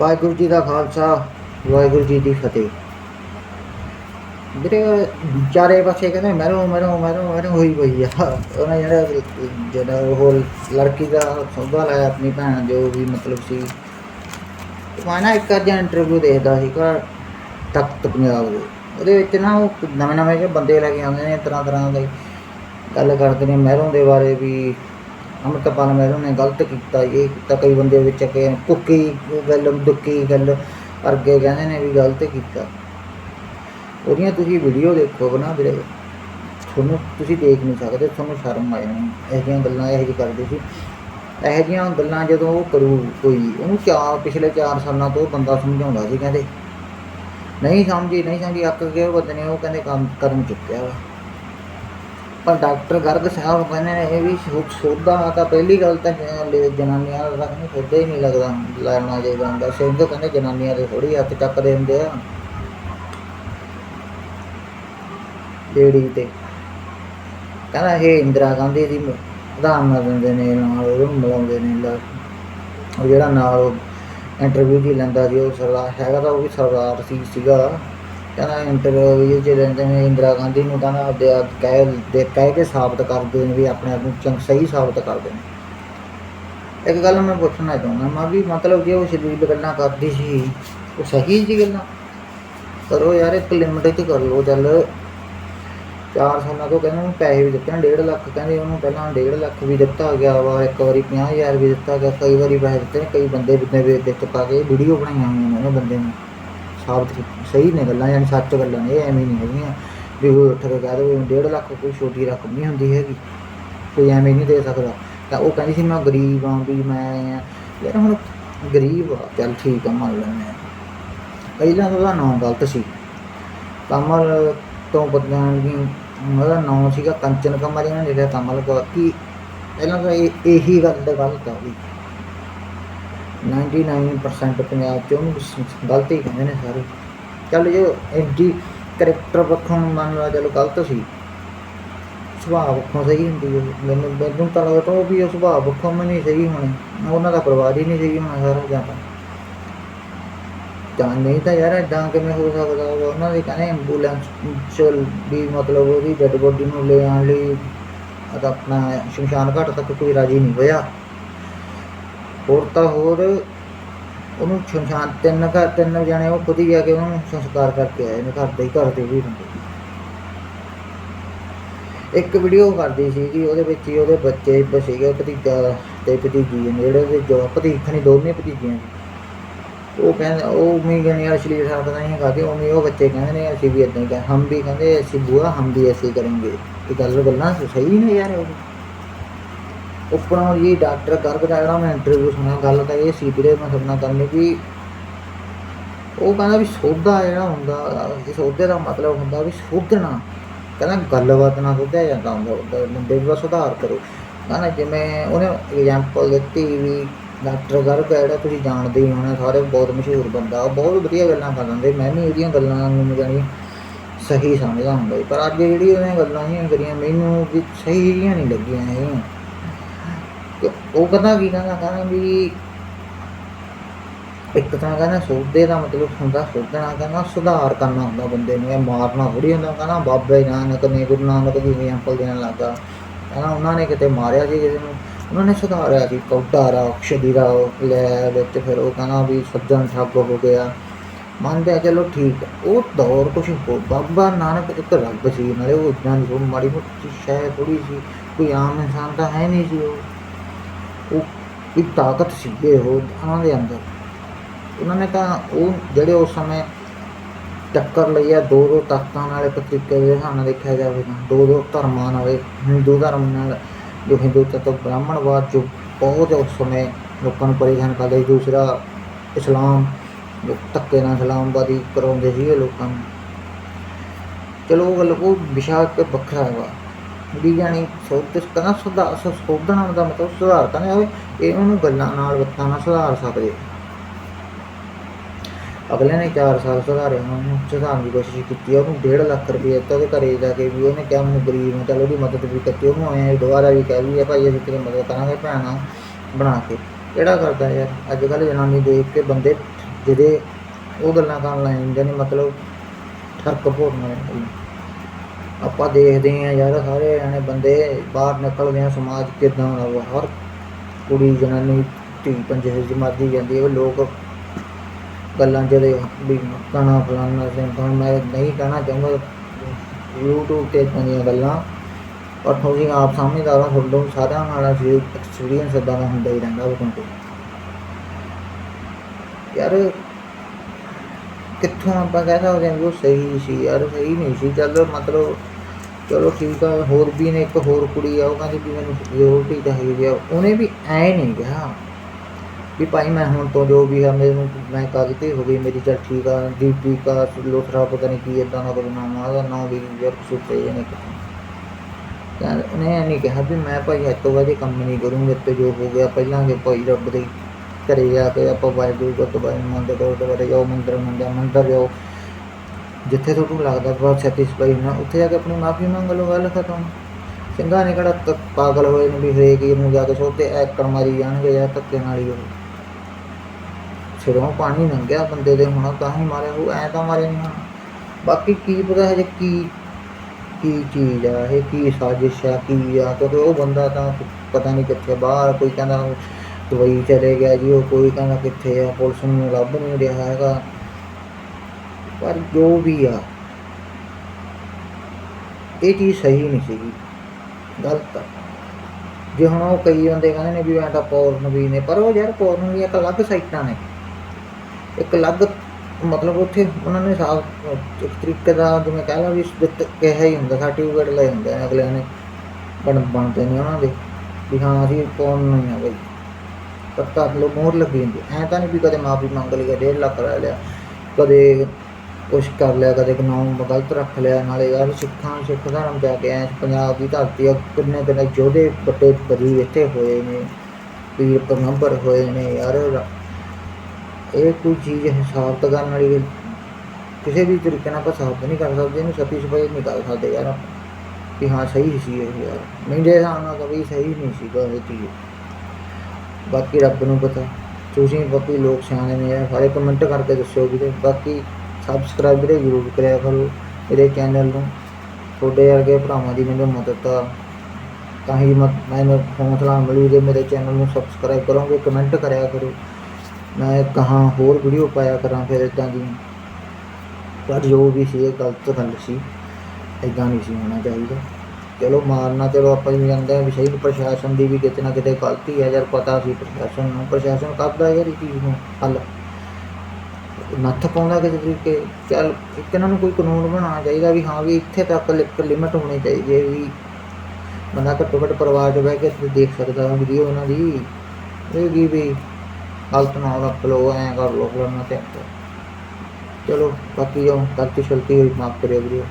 ਵਾਹਿਗੁਰੂ ਜੀ ਦਾ ਖਾਲਸਾ, ਵਾਹਿਗੁਰੂ ਜੀ ਦੀ ਫਤਿਹ। ਵੀਰੇ, ਚਾਰੇ ਪਾਸੇ ਕਹਿੰਦੇ ਮਰੋ ਮਰੋ ਮਰੋ ਮਰੋ, ਹੋਈ ਪਈ ਆ। ਉਹਨਾਂ ਜਿਹੜਾ ਜਿਹੜਾ ਉਹ ਲੜਕੀ ਦਾ ਸੌਦਾ ਲਾਇਆ ਆਪਣੀ ਭੈਣ ਜੋ ਵੀ ਮਤਲਬ ਸੀ। ਮੈਂ ਨਾ ਇੱਕ ਅੱਜ ਇੰਟਰਵਿਊ ਦੇਖਦਾ ਸੀਗਾ, ਤਖਤ ਪੰਜਾਬ ਦੇ। ਉਹਦੇ ਵਿੱਚ ਨਾ ਉਹ ਨਵੇਂ ਨਵੇਂ ਜਿਹੇ ਬੰਦੇ ਲੈ ਕੇ ਆਉਂਦੇ ਨੇ ਤਰ੍ਹਾਂ ਤਰ੍ਹਾਂ ਦੇ। ਗੱਲ ਕਰਦੇ ਨੇ ਮਹਿਰੋਂ ਦੇ ਬਾਰੇ ਵੀ। ਅੰਮ੍ਰਿਤਪਾਲ ਮਹਿਰੋਂ ਨੇ ਗਲਤ ਕੀਤਾ, ਇਹ ਕੀਤਾ, ਕਈ ਬੰਦੇ ਵਿੱਚ ਕਿ ਕੁੱਕੀ ਗੱਲ ਦੁੱਕੀ ਗੱਲ ਅਰਗੇ ਕਹਿੰਦੇ ਨੇ ਵੀ ਗਲਤ ਕੀਤਾ। ਉਹਦੀਆਂ ਤੁਸੀਂ ਵੀਡੀਓ ਦੇਖੋ ਨਾ ਵੀਰੇ, ਤੁਹਾਨੂੰ ਤੁਸੀਂ ਦੇਖ ਨਹੀਂ ਸਕਦੇ, ਤੁਹਾਨੂੰ ਸ਼ਰਮ ਆ ਜਾਣੀ, ਇਹੋ ਜਿਹੀਆਂ ਗੱਲਾਂ ਇਹੋ ਜਿਹੀ ਕਰਦੇ ਸੀ। ਇਹੋ ਜਿਹੀਆਂ ਗੱਲਾਂ ਜਦੋਂ ਉਹ ਕਰੂ ਕੋਈ, ਉਹਨੂੰ ਚਾਰ, ਪਿਛਲੇ 4 ਸਾਲਾਂ ਤੋਂ ਬੰਦਾ ਸਮਝਾਉਂਦਾ ਸੀ ਕਹਿੰਦੇ, ਨਹੀਂ ਸਮਝੀ ਨਹੀਂ ਸਮਝੀ, ਅੱਕ ਕੇ ਉਹ ਬੰਦੇ ਨੇ ਉਹ ਕਹਿੰਦੇ ਕੰਮ ਕਰਨ ਚੁੱਕਿਆ ਵਾ। ਪਰ ਡਾਕਟਰ ਗਰਗ ਸਾਹਿਬ ਕਹਿੰਦੇ ਨੇ, ਇਹ ਵੀ ਸੋ- ਸੋਧਾ ਤਾਂ ਪਹਿਲੀ ਗੱਲ ਤਾਂ ਜਨਾਨੀਆਂ ਦਾ ਕਹਿੰਦੇ ਸੋਧਾ ਹੀ ਨਹੀਂ ਲੱਗਦਾ ਲੈਣਾ ਚਾਹੀਦਾ ਹੁੰਦਾ ਸਿੰਘ ਕਹਿੰਦੇ ਜਨਾਨੀਆਂ ਦੇ ਥੋੜੀ ਹੱਥ ਚੱਕਦੇ ਹੁੰਦੇ ਆ। ਲੇਡੀ ਤੇ। ਕਹਿੰਦਾ ਇਹ ਇੰਦਰਾ ਗਾਂਧੀ ਦੀ ਪ੍ਰਧਾਨ ਨਾਲ ਦਿੰਦੇ ਨੇ, ਨਾਲ ਉਹਨੂੰ ਮਿਲਾਉਂਦੇ ਨੇ ਉਹ ਜਿਹੜਾ ਨਾਲ ਇੰਟਰਵਿਊ ਜੀ ਲੈਂਦਾ ਸੀ, ਉਹ ਸਰਦਾਰ, ਹੈਗਾ ਤਾਂ ਉਹ ਵੀ ਸਰਦਾਰ ਸੀ, ਸੀਗਾ। ਕਹਿੰਦਾ ਇੰਟਰਵਿਊ ਚ ਲੈਂਦੇ ਨੇ ਇੰਦਰਾ ਗਾਂਧੀ ਨੂੰ ਕਹਿੰਦਾ ਆਪਦੇ ਆਪ ਕਹਿ ਦੇ ਕਹਿ ਕੇ ਸਾਬਤ ਕਰਦੇ ਨੇ ਵੀ ਆਪਣੇ ਆਪ ਨੂੰ ਚੰਗ ਸਹੀ ਸਾਬਤ ਕਰਦੇ ਨੇ ਇੱਕ ਗੱਲ ਮੈਂ ਪੁੱਛਣਾ ਚਾਹੁੰਦਾ, ਮੈਂ ਵੀ ਮਤਲਬ ਜੇ ਉਹ ਸ਼ਰੀਰ ਗੱਲਾਂ ਕਰਦੀ ਸੀ, ਉਹ ਸਹੀ ਜੀ ਗੱਲਾਂ? ਕਰੋ ਯਾਰ ਇੱਕ ਲਿਮਟ 'ਚ ਕਰ ਲਓ ਚੱਲ। ਚਾਰ ਸਾਲਾਂ ਤੋਂ ਕਹਿੰਦੇ ਉਹਨੂੰ ਪੈਸੇ ਵੀ ਦਿੱਤੇ ਨੇ 1.5 ਲੱਖ ਕਹਿੰਦੇ ਉਹਨੂੰ ਪਹਿਲਾਂ 1.5 ਲੱਖ ਵੀ ਦਿੱਤਾ ਗਿਆ ਵਾ, ਇੱਕ ਵਾਰੀ 50000 ਵੀ ਦਿੱਤਾ ਗਿਆ, ਕਈ ਵਾਰੀ ਪੈਸੇ ਦਿੱਤੇ ਨੇ, ਕਈ ਬੰਦੇ ਬਿੰਦੇ ਵੇ ਵਿੱਚ ਪਾ ਕੇ ਵੀਡੀਓ ਬਣਾਈਆਂ ਹੋਈਆਂ ਨੇ ਉਹ ਬੰਦੇ ਨੇ। ਸਾਬਤ ਕੀਤੀ- ਸਹੀ ਨੇ ਗੱਲਾਂ, ਯਾਨੀ ਸੱਚ ਗੱਲਾਂ ਨੇ, ਇਹ ਐਵੇਂ ਨਹੀਂ ਹੈਗੀਆਂ। ਵੀ ਉਹ ਉੱਠ ਕੇ ਕਹਿ ਦੇਵੇ 1.5 ਲੱਖ ਕੋਈ ਛੋਟੀ ਰਕਮ ਨਹੀਂ ਹੁੰਦੀ ਹੈਗੀ, ਕੋਈ ਐਵੇਂ ਨਹੀਂ ਦੇ ਸਕਦਾ। ਤਾਂ ਉਹ ਕਹਿੰਦੀ ਸੀ, ਮੈਂ ਗਰੀਬ ਹਾਂ, ਵੀ ਮੈਂ ਯਾਰ ਹੁਣ ਗਰੀਬ ਆ, ਚੱਲ ਠੀਕ ਆ, ਮੰਨ ਲੈਂਦੇ ਹਾਂ ਪਹਿਲਾਂ ਤਾਂ ਉਹਦਾ ਨਾਮ ਗਲਤ ਸੀ। ਕਮਲ ਤੋਂ ਬਦਲਾਉਣ ਦੀ ਉਹਦਾ ਨਾਮ ਸੀਗਾ ਕੰਚਨ ਕਮਲ, ਇਹਨਾਂ ਨੇ ਲਿਖਿਆ ਕਮਲ ਕੌਰ ਕੀ ਪਹਿਲਾਂ ਤਾਂ ਇਹ, ਇਹੀ ਗੱਲ ਤਾਂ ਗਲਤ ਆ ਵੀ 99% ਪੰਜਾਬ ਚ ਉਹਨੂੰ ਸ- ਗਲਤ ਹੀ ਕਹਿੰਦੇ ਨੇ ਸਾਰੇ। ਚੱਲ ਜੋ ਐਡੀ ਕਰੈਕਟਰ ਪੱਖੋਂ ਮੰਨ ਲਾ ਚਲੋ ਗਲਤ ਸੀ। ਸੁਭਾਅ ਪੱਖੋਂ ਸਹੀ ਹੁੰਦੀ ਹੈ ਮੈਨੂੰ ਮੈਨੂੰ ਤਾਂ ਲੱਗਦਾ ਉਹ ਵੀ ਉਹ ਸੁਭਾਅ ਪੱਖੋਂ ਵੀ ਨਹੀਂ ਸਹੀ ਹੋਣੇ। ਉਹਨਾਂ ਦਾ ਪਰਿਵਾਰ ਹੀ ਨਹੀਂ ਸਹੀ ਹੋਣਾ ਸਾਰਾ ਜਾਂ ਤਾਂ ਤਾਂ ਨਹੀਂ ਤਾਂ ਯਾਰ ਇਦਾਂ ਕਿਵੇਂ ਹੋ ਸਕਦਾ ਉਹਨਾਂ ਦੇ ਕਹਿੰਦੇ ਐਂਬੂਲੈਂਸ ਚ ਵੀ ਮਤਲਬ ਉਹਦੀ ਡੈਡ ਬੋਡੀ ਨੂੰ ਲੈ ਆਉਣ ਲਈ ਆਪਣਾ ਸ਼ਮਸ਼ਾਨ ਘਾਟ ਤੱਕ ਕੋਈ ਰਾਜੀ ਨਹੀਂ ਹੋਇਆ। ਹੋਰ ਤਾਂ ਹੋਰ ਉਹਨੂੰ ਸ਼ਮਸ਼ਾਨ ਤਿੰਨ ਘਰ, ਤਿੰਨ ਜਣੇ ਉਹ ਖੁਦ ਹੀ ਜਾ ਕੇ ਉਹਨੂੰ ਸੰਸਕਾਰ ਕਰਕੇ ਆਏ ਨੇ, ਘਰ ਦੇ ਹੀ, ਘਰ ਦੇ ਵੀ ਬੰਦੇ। ਇੱਕ ਵੀਡੀਓ ਕਰਦੀ ਸੀਗੀ ਉਹਦੇ ਵਿੱਚ ਹੀ ਉਹਦੇ ਬੱਚੇ ਸੀਗੇ ਭਤੀਜਾ ਤੇ ਭਤੀਜੀ ਨੇ, ਜਿਹੜੇ ਉਹਦੇ ਜੋ ਭਤੀਖਣੀ ਦੋਨੇ ਭਤੀਜੀਆਂ ਸੀ ਉਹ ਕਹਿੰਦੇ, ਉਹ ਵੀ ਕਹਿੰਦੇ, ਯਾਰ ਸ਼ਰੀਰ ਸਾਹਿਬ ਪਤਾ ਨਹੀਂ ਕਰਦੇ ਉਹ ਵੀ ਉਹ ਬੱਚੇ ਕਹਿੰਦੇ ਨੇ, ਅਸੀਂ ਵੀ ਇਦਾਂ ਹੀ ਕਰ ਹਮ ਵੀ ਕਹਿੰਦੇ, ਅਸੀਂ ਬੁਆ ਹਮ ਵੀ ਐਸੇ ਕरेंगे ਇਹ ਗੱਲ ਗੱਲਾਂ ਸਹੀ ਨੇ ਯਾਰ ਉਹ। ਉੱਪਰੋਂ ਜੀ ਡਾਕਟਰ ਗਰਗ ਦਾ ਜਿਹੜਾ ਮੈਂ ਇੰਟਰਵਿਊ ਸੁਣਿਆ, ਗੱਲ ਤਾਂ ਇਹ ਸੀ ਵੀਰੇ ਮੈਂ ਸਭ ਕਰਨੀ ਵੀ ਉਹ ਕਹਿੰਦਾ ਵੀ ਸੋਧਾ ਜਿਹੜਾ ਹੁੰਦਾ ਇਸ ਸੋਧੇ ਦਾ ਮਤਲਬ ਹੁੰਦਾ ਵੀ ਸੋਧਣਾ। ਕਹਿੰਦਾ ਗੱਲਬਾਤ ਨਾਲ ਸੋਧਿਆ ਜਾਂਦਾ ਹੁੰਦਾ ਮੁੰਡੇ ਬੰਦੇ ਦਾ ਸੁਧਾਰ ਕਰੋ। ਕਹਿੰਦਾ ਜਿਵੇਂ ਉਹਨੇ ਐਗਜ਼ਾਮਪਲ ਦਿੱਤੀ ਵੀ ਡਾਕਟਰ ਗਰਗ ਹੈ ਜਿਹੜਾ ਤੁਸੀਂ ਜਾਣਦੇ ਹੀ ਹੋਣਾ, ਸਾਰੇ ਬਹੁਤ ਮਸ਼ਹੂਰ ਬੰਦਾ, ਉਹ ਬਹੁਤ ਵਧੀਆ ਗੱਲਾਂ ਕਰ ਲੈਂਦੇ, ਮੈਂ ਵੀ ਉਹਦੀਆਂ ਗੱਲਾਂ ਨੂੰ ਜਾਣੀ ਸਹੀ ਸਮਝਦਾ ਹੁੰਦਾ ਸੀ। ਪਰ ਅੱਜ ਜਿਹੜੀ ਉਹਨੇ ਗੱਲਾਂ ਹੀ ਕਰੀਆਂ, ਮੈਨੂੰ ਵੀ ਸਹੀ ਜਿਹੀਆਂ ਨਹੀਂ ਲੱਗੀਆਂ ਹੈਗੀਆਂ ਉਹ ਕਹਿੰਦਾ ਕੀ ਕਹਿੰਦਾ ਕਹਿੰਦਾ ਵੀ ਇੱਕ ਤਾਂ ਕਹਿੰਦਾ ਸੋਧੇ ਦਾ ਮਤਲਬ ਹੁੰਦਾ, ਸੋਧਣਾ, ਕਹਿੰਦਾ ਸੁਧਾਰ ਕਰਨਾ ਹੁੰਦਾ ਬੰਦੇ ਨੂੰ, ਇਹ ਮਾਰਨਾ ਥੋੜੀ ਹੁੰਦਾ, ਕਹਿੰਦਾ ਬਾਬੇ ਨਾਨਕ ਨੇ, ਗੁਰੂ ਨਾਨਕ ਦੀ ਐਗਜ਼ਾਮਪਲ ਦੇਣ ਲੱਗਾ। ਕਹਿੰਦਾ ਉਹਨਾਂ ਨੇ ਕਿਤੇ ਮਾਰਿਆ ਸੀ ਕਿਸੇ ਨੂੰ? ਉਹਨਾਂ ਨੇ ਸੁਧਾਰਿਆ ਸੀ, ਕੌਡਾ ਰਾਖਸ਼ ਦੀ ਲੈ ਵਿੱਚ ਫਿਰ ਉਹ ਕਹਿੰਦਾ ਵੀ ਸੱਜਣ ਠੱਗ ਹੋ ਗਿਆ। ਮੰਨਦੇ ਆ ਚਲੋ ਠੀਕ ਉਹ ਦੌਰ ਕੁਛ ਹੋ ਬਾਬਾ ਨਾਨਕ ਇੱਕ ਰੱਬ ਸੀ, ਨਾਲੇ ਉਹ ਇਦਾਂ ਦੀ ਮਾੜੀ ਮੋਟੀ ਸ਼ਾਇਦ ਥੋੜੀ ਸੀ, ਕੋਈ ਆਮ ਇਨਸਾਨ ਤਾਂ ਹੈ ਨਹੀਂ ਸੀ ਉਹ। ਉਹ ਇੱਕ ਤਾਕਤ ਸੀਗੇ ਉਹ ਉਹਨਾਂ ਦੇ ਅੰਦਰ। ਉਹਨਾਂ ਨੇ ਤਾਂ ਉਹ ਜਿਹੜੇ ਉਸ ਸਮੇਂ ਟੱਕਰ ਲਈ ਆ, ਦੋ ਦੋ ਤਾਕਤਾਂ ਨਾਲ ਇੱਕ ਤਰੀਕੇ ਦੇ ਹਿਸਾਬ ਨਾਲ ਦੇਖਿਆ ਜਾਵੇ ਤਾਂ, ਦੋ ਦੋ ਧਰਮਾਂ ਨਾਲ, ਹਿੰਦੂ ਧਰਮ ਨਾਲ, ਜੋ ਹਿੰਦੂ ਤੱਤ ਬ੍ਰਾਹਮਣਵਾਦ ਜੋ ਬਹੁਤ ਉਸ ਸਮੇਂ ਲੋਕਾਂ ਨੂੰ ਪਰੇਸ਼ਾਨ ਕਰਦਾ ਸੀ, ਦੂਸਰਾ ਇਸਲਾਮ ਲੋਕ ਧੱਕੇ ਨਾਲ ਇਸਲਾਮਵਾਦੀ ਕਰਾਉਂਦੇ ਸੀਗੇ ਲੋਕਾਂ ਨੂੰ। ਚਲੋ ਉਹ ਗੱਲ ਉਹ ਵਿਸ਼ਾ ਤੇ ਵੱਖਰਾ ਹੈਗਾ ਵੀ ਜਾਣੀ ਸੋਧ ਕਹਿੰਦਾ ਸੁਧਾਰ ਸੋਧਣਾ ਦਾ ਮਤਲਬ ਸੁਧਾਰ ਤਾਂ ਨਹੀਂ ਹੋਵੇ ਇਹ ਉਹਨੂੰ ਗੱਲਾਂ ਨਾਲ ਬੱਤਾਂ ਨਾਲ ਸੁਧਾਰ ਸਕਦੇ। ਅਗਲੇ ਨੇ 4 ਸਾਲ ਸੁਧਾਰਿਆ ਉਹਨੂੰ ਸੁਧਾਰਨ ਦੀ ਕੋਸ਼ਿਸ਼ ਕੀਤੀ ਉਹਨੂੰ 1.5 ਲੱਖ ਰੁਪਏ ਦਿੱਤਾ ਉਹਦੇ ਘਰੇ ਜਾ ਕੇ ਵੀ ਉਹਨੇ ਕਿਹਾ ਮੈਨੂੰ ਗਰੀਬ ਨੂੰ, ਚਲ ਉਹਦੀ ਮਦਦ ਵੀ ਕੀਤੀ, ਉਹਨੂੰ ਆਏ ਦੁਬਾਰਾ ਵੀ ਕਹਿ ਵੀ ਆ ਭਾਈ ਅਸੀਂ ਤੇਰੀ ਮਦਦ ਕਰਾਂਗੇ ਭੈਣਾ ਬਣਾ ਕੇ। ਕਿਹੜਾ ਕਰਦਾ ਯਾਰ? ਅੱਜ ਕੱਲ੍ਹ ਜਨਾਨੀ ਦੇਖ ਕੇ ਬੰਦੇ ਜਿਹੜੇ ਉਹ ਗੱਲਾਂ ਕਰਨ ਲੱਗ ਜਾਂਦੇ ਨੇ, ਮਤਲਬ ਠਰਕ ਭੋਰਨ। ਆਪਾਂ ਦੇਖਦੇ ਆ ਯਾਰ, ਸਾਰੇ ਜਾਣੇ ਬੰਦੇ ਬਾਹਰ ਨਿਕਲਦੇ ਆ, ਸਮਾਜ ਕਿਦਾਂ ਦਾ ਵਾ? ਹਰ ਕੁੜੀ ਜਨਾਨੀ ਧੀ ਪੰਜੇ ਚ ਮਰਦੀ ਜਾਂਦੀ ਹੈ ਉਹ ਲੋਕ ਗੱਲਾਂ ਜਿਹੜੇ ਵੀ ਕਣਾ ਫਲਾਣਾ ਤੇ ਹੁਣ ਮੈਂ ਨਹੀਂ ਕਹਿਣਾ ਚਾਹੁੰਦਾ, YouTube ਤੇ ਇਦਾਂ ਦੀਆਂ ਗੱਲਾਂ, ਪਰ ਤੁਸੀਂ ਆਪ ਸਾਹਮਣੇਦਾਰਾਂ ਤੁਹਾਨੂੰ ਸਾਰਿਆਂ ਨਾਲ ਐਕਸਪੀਰੀਅੰਸ ਇਦਾਂ ਦਾ ਹੁੰਦਾ ਹੀ ਰਹਿੰਦਾ ਉਹ ਕਿਉਂਕਿ ਯਾਰ, ਕਿੱਥੋਂ ਆਪਾਂ ਕਹਿ ਸਕਦੇ ਹਾਂ ਵੀ ਉਹ ਸਹੀ ਸੀ, ਯਾਰ ਸਹੀ ਨਹੀਂ ਸੀ, ਚੱਲ ਮਤਲਬ ਚਲੋ ਠੀਕ ਆ, ਹੋਰ ਵੀ ਨੇ ਇੱਕ ਹੋਰ ਕੁੜੀ ਆ ਉਹ ਕਹਿੰਦੀ ਵੀ ਮੈਨੂੰ ਸਿਕਿਉਰਿਟੀ ਚਾਹੀਦੀ ਆ। ਉਹਨੇ ਵੀ ਐ ਨਹੀਂ ਕਿਹਾ ਵੀ ਭਾਈ ਮੈਂ ਹੁਣ ਤੋਂ ਜੋ ਵੀ ਆ, ਮੈਨੂੰ, ਮੈਂ ਕਾਗਜ਼ੀ ਹੋ ਗਈ, ਮੇਰੀ ਚੱਲ ਠੀਕ ਆ ਦੀਪਿਕਾ ਲੋਥਰਾ ਪਤਾ ਨਹੀਂ ਕੀ ਇਦਾਂ ਦਾ ਕੋਈ ਨਾਮ ਆ, ਉਹਦਾ ਨਾਮ ਵੀ ਯਾਰ ਸੁੱਤੇ ਨੇ ਕਿਤੇ ਕਹਿੰਦੇ ਉਹਨੇ ਇਹ ਨਹੀਂ ਕਿਹਾ ਵੀ ਮੈਂ ਭਾਈ ਅੱਜ ਤੋਂ ਬਾਅਦ ਇਹ ਕੰਮ ਨਹੀਂ ਕਰੂੰਗਾ ਤੇ ਜੋ ਹੋ ਗਿਆ, ਪਹਿਲਾਂ ਕਿ ਭਾਈ ਰੱਬ ਦੇ ਘਰੇ ਜਾ ਕੇ ਆਪਾਂ ਵਾਹਿਗੁਰੂ ਗੁਰਦੁਆਰੇ ਮੰਦਰ ਗੁਰਦੁਆਰੇ ਜਾਓ, ਮੰਦਰ ਮੰਦਰ ਮੰਦਰ ਜਾਓ। ਜਿੱਥੇ ਤੁਹਾਨੂੰ ਲੱਗਦਾ ਬਹੁਤ ਸੈਟੀਸਫਾਈ ਨਾ ਉੱਥੇ ਜਾ ਕੇ ਆਪਣੀ ਮਾਫੀ ਮੰਗ ਲਓ, ਗੱਲ ਖਤਮ। ਸਿੰਘਾਂ ਨੇ ਕਿਹੜਾ ਪਾਗਲ ਹੋਏ ਨੇ ਵੀ ਹਰੇਕ ਨੂੰ ਜਾ ਕੇ ਸੋਤੇ ਐਕੜ ਮਾਰੀ ਜਾਣਗੇ ਜਾਂ ਧੱਕੇ ਨਾਲ ਹੀ ਉਹ ਸਿਰੋਂ ਪਾਣੀ ਲੰਘਿਆ ਬੰਦੇ ਦੇ, ਹੁਣ ਤਾਂ ਹੀ ਮਾਰਿਆ ਉਹ ਐ ਤਾਂ ਮਾਰੇ ਨਹੀਂ ਹੁਣ। ਬਾਕੀ ਕੀ ਪਤਾ ਹਜੇ ਕੀ ਕੀ ਚੀਜ਼ ਆ, ਇਹ ਕੀ ਸਾਜ਼ਿਸ਼ ਆ, ਕੀ ਆ ਕਿਉਂਕਿ ਉਹ ਬੰਦਾ ਤਾਂ ਪਤਾ ਨਹੀਂ ਕਿੱਥੇ ਬਾਹਰ, ਕੋਈ ਕਹਿੰਦਾ ਦੁਬਈ ਚਲੇ ਗਿਆ ਜੀ, ਉਹ ਕੋਈ ਕਹਿੰਦਾ ਕਿੱਥੇ ਆ, ਪੁਲਿਸ ਨੂੰ ਲੱਭ ਨਹੀਂ ਰਿਹਾ ਹੈਗਾ। ਪਰ ਜੋ ਵੀ ਆ, ਇਹ ਚੀਜ਼ ਸਹੀ ਨਹੀਂ ਸੀਗੀ, ਗਲਤ ਆ। ਜੇ ਹੁਣ ਉਹ ਕਈ ਬੰਦੇ ਕਹਿੰਦੇ ਨੇ ਵੀ ਮੈਂ ਤਾਂ ਪੋਰਨ ਵੀ ਨੇ, ਪਰ ਉਹ ਯਾਰ ਪੋਰਨ ਵੀ ਇੱਕ ਅਲੱਗ ਸਾਈਟਾਂ ਨੇ। ਇੱਕ ਅਲੱਗ ਮਤਲਬ ਉੱਥੇ ਉਹਨਾਂ ਨੇ ਸਾਫ਼, ਇੱਕ ਤਰੀਕੇ ਦਾ ਜਿਵੇਂ ਕਹਿ ਲਾ ਵੀ ਦਿੱਤ ਕਿਹਾ ਹੀ ਹੁੰਦਾ ਸਰਟੀਫਿਕੇਟ ਲਏ ਹੁੰਦੇ ਨੇ ਅਗਲੇ ਨੇ, ਬਣ, ਬਣਦੇ ਨੇ ਉਹਨਾਂ ਦੇ, ਵੀ ਹਾਂ ਅਸੀਂ ਪੋਰਨ ਨਹੀਂ ਆ ਬਈ। ਪੱਤਾ ਲੋ ਮੋਹਰ ਲੱਗੀ ਹੁੰਦੀ ਐ ਤਾਂ ਨਹੀਂ ਵੀ ਕਦੇ ਮਾਫੀ ਮੰਗ ਲਈ ਡੇਢ ਲੱਖ ਲੈ ਲਿਆ, ਕਦੇ ਕੁਛ ਕਰ ਲਿਆ, ਕਦੇ ਕਾਨੂੰਨ ਗਲਤ ਰੱਖ ਲਿਆ, ਨਾਲੇ ਯਾਰ ਸਿੱਖਾਂ, ਸਿੱਖ ਧਰਮ ਜਾ ਕੇ ਆਏ ਪੰਜਾਬ ਦੀ ਧਰਤੀ ਆ, ਕਿੰਨੇ ਕਿੰਨੇ ਯੋਧੇ ਵੱਡੇ ਬਰੀ ਇੱਥੇ ਹੋਏ ਨੇ, ਪੀਰ ਪਗੰਬਰ ਹੋਏ ਨੇ ਯਾਰ। ਇਹ ਕੋਈ ਚੀਜ਼ ਹਿਸਾਬ ਤਾਂ ਕਰਨ ਵਾਲੀ ਕਿਸੇ ਵੀ ਤਰੀਕੇ ਨਾਲ ਆਪਾਂ ਸਾਬਤ ਨਹੀਂ ਕਰ ਸਕਦੇ, ਇਹਨੂੰ ਸੱਤੀ ਸਫ਼ਾਈ ਨਹੀਂ ਕਰ ਸਕਦੇ ਯਾਰ ਕਿ ਹਾਂ, ਸਹੀ ਸੀ ਇਹ ਯਾਰ। ਮੇਰੇ ਹਿਸਾਬ ਨਾਲ ਤਾਂ ਵੀ ਸਹੀ ਨਹੀਂ ਸੀ ਇਹ ਚੀਜ਼। ਬਾਕੀ ਰੱਬ ਨੂੰ ਪਤਾ, ਤੁਸੀਂ ਬਾਕੀ ਲੋਕ ਸਿਆਣੇ ਨੇ ਸਾਰੇ ਕਮੈਂਟ ਕਰਕੇ ਦੱਸਿਓ ਵੀਰੇ ਬਾਕੀ ਸਬਸਕ੍ਰਾਈਬ ਵੀਰੇ ਜ਼ਰੂਰ ਕਰਿਆ ਕਰੋ, ਮੇਰੇ ਚੈਨਲ ਨੂੰ। ਤੁਹਾਡੇ ਵਰਗੇ ਭਰਾਵਾਂ ਦੀ ਮੈਨੂੰ ਮਦਦ ਆ ਤਾਂ ਹੀ ਮੈਂ ਮੈਨੂੰ ਹੌਸਲਾ ਮਿਲੂ ਜੇ ਮੇਰੇ ਚੈਨਲ ਨੂੰ ਸਬਸਕ੍ਰਾਈਬ ਕਰੋਗੇ ਕਮੈਂਟ ਕਰਿਆ ਕਰੋ। ਮੈਂ ਕਹਾਂ ਹੋਰ ਵੀਡੀਓ ਪਾਇਆ ਕਰਾਂ ਫਿਰ ਇਦਾਂ ਦੀ। ਪਰ ਜੋ ਵੀ ਸੀ, ਇਹ ਗਲਤ ਗੱਲ ਸੀ। ਇਦਾਂ ਨਹੀਂ ਸੀ ਹੋਣਾ ਚਾਹੀਦਾ। ਚਲੋ ਮਾਰਨਾ ਚਲੋ ਆਪਾਂ ਵੀ ਜਾਂਦੇ ਹਾਂ। ਵੀ ਸਹੀ ਪ੍ਰਸ਼ਾਸਨ ਦੀ ਵੀ ਕਿਤੇ ਨਾ ਕਿਤੇ ਗਲਤੀ ਹੈ। ਯਾਰ ਪਤਾ ਸੀ ਪ੍ਰਸ਼ਾਸਨ ਨੂੰ। ਪ੍ਰਸ਼ਾਸਨ ਕਰਦਾ ਯਾਰ ਇਹ ਚੀਜ਼ ਨੂੰ ਹੱਲ। ਨੱਥ ਪਾਉਂਦਾ ਕਿਸੇ ਤਰੀਕੇ, ਚੱਲ ਇੱਕ ਇਹਨਾਂ ਨੂੰ ਕੋਈ ਕਾਨੂੰਨ ਬਣਾਉਣਾ ਚਾਹੀਦਾ ਵੀ ਹਾਂ ਵੀ ਇੱਥੇ ਤੱਕ ਇੱਕ ਲਿਮਟ ਹੋਣੀ ਚਾਹੀਦੀ ਹੈ ਵੀ ਬੰਦਾ ਘੱਟੋ ਘੱਟ ਪਰਿਵਾਰ 'ਚ ਬਹਿ ਕੇ ਤੇ ਦੇਖ ਸਕਦਾ ਵੀਡੀਓ ਉਹਨਾਂ ਦੀ, ਇਹ ਕੀ ਵੀ ਗਲਤ ਨਾ ਰੱਖ ਲਓ, ਐਂ ਕਰ ਲਓ, ਫਲਾਣਾ ਤੇ ਚਲੋ ਬਾਕੀ ਜੋ ਗਲਤੀ ਸ਼ਲਤੀ ਹੋਈ, ਮਾਫ ਕਰਿਓ ਵੀਡੀਓ।